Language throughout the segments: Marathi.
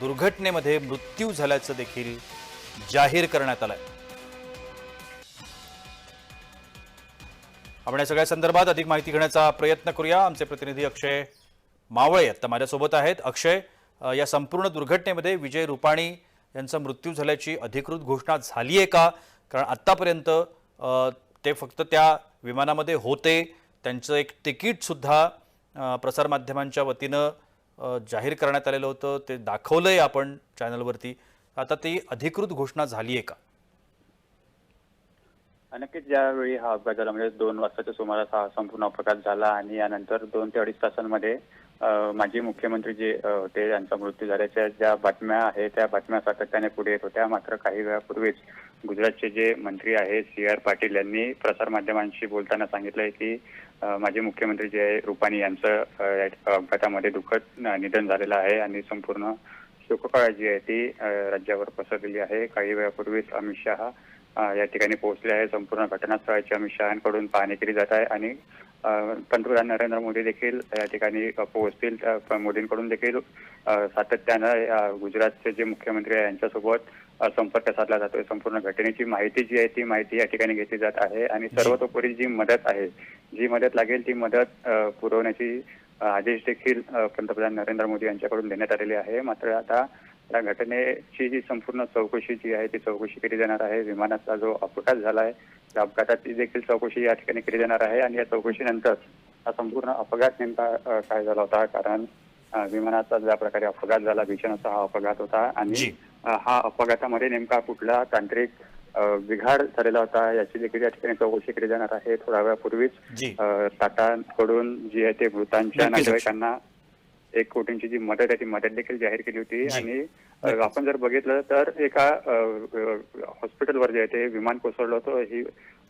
दुर्घटनेमध्ये मृत्यू झाल्याचं देखील जाहीर करण्यात आलं आपण या सगळ्या संदर्भात अधिक माहिती घेण्याचा प्रयत्न करूया. आमचे प्रतिनिधी अक्षय मावळे आता माझ्यासोबत आहेत. अक्षय या संपूर्ण दुर्घटनेमध्ये विजय रुपाणी यांचा मृत्यू झाल्याची अधिकृत घोषणा झाली आहे का? कारण आत्तापर्यंत ते फक्त त्या विमानामध्ये होते. त्यांचं एक तिकीटसुद्धा प्रसारमाध्यमांच्या वतीनं जाहीर करण्यात आलेलं होतं. ते दाखवलंय आपण चॅनलवरती. आता ती अधिकृत घोषणा झाली आहे का? नक्कीच ज्यावेळी हा अपघात झाला म्हणजे दोन वाजताच्या सुमारास हा संपूर्ण अपघात झाला आणि यानंतर दोन ते अडीच तासांमध्ये माजी मुख्यमंत्री जे होते यांचा मृत्यू झाल्याच्या ज्या बातम्या आहेत त्या बातम्या सातत्याने पुढे येत होत्या. मात्र काही वेळापूर्वीच गुजरातचे जे मंत्री आहेत सी आर पाटील यांनी प्रसारमाध्यमांशी बोलताना सांगितलंय की माजी मुख्यमंत्री जे आहे रुपाणी यांचं अपघातामध्ये दुःखद निधन झालेलं आहे आणि संपूर्ण शोककळा जी आहे ती राज्यावर पसरलेली आहे. काही वेळापूर्वीच अमित शहा या ठिकाणी पोहोचले आहे संपूर्ण घटनास्थळाची अमित शहाकडून पाहणी केली जात आहे आणि पंतप्रधान नरेंद्र मोदी देखील या ठिकाणी पोहोचतील. मोदींकडून देखील सातत्यानं गुजरातचे जे मुख्यमंत्री आहे यांच्यासोबत संपर्क साधला जातोय. संपूर्ण घटनेची माहिती जी आहे ती माहिती या ठिकाणी घेतली जात आहे. आणि सर्वतोपरी जी मदत आहे जी मदत लागेल ती मदत पुरवण्याची आदेश देखील पंतप्रधान नरेंद्र मोदी यांच्याकडून देण्यात आलेले आहे. मात्र आता या घटनेची जी संपूर्ण चौकशी जी आहे ती चौकशी केली जाणार आहे विमानाचा जो अपघात झाला आहे त्या अपघाताची देखील चौकशी या ठिकाणी केली जाणार आहे आणि या चौकशीनंतर हा संपूर्ण अपघात नेमका काय झाला होता कारण विमानाचा ज्या प्रकारे अपघात झाला भीषण असा हा अपघात होता. आणि हा अपघातामध्ये नेमका कुठला तांत्रिक बिघाड झालेला होता याची देखील या ठिकाणी चौकशी केली जाणार आहे थोड्या वेळापूर्वीच टाटाकडून जी आहे ते मृतांच्या. नातेवाईकांना एक कोटींची जी मदत आहे ती मदत देखील जाहीर केली होती. आणि आपण जर बघितलं तर एका हॉस्पिटलवर जे आहे ते विमान कोसळलं होतं. ही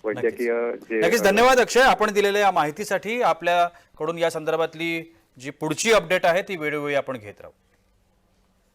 वैद्यकीय नक्कीच. धन्यवाद अक्षय. आपण दिलेल्या या माहितीसाठी आपल्याकडून या संदर्भातली जी पुढची अपडेट आहे ती वेळोवेळी आपण घेत राहू.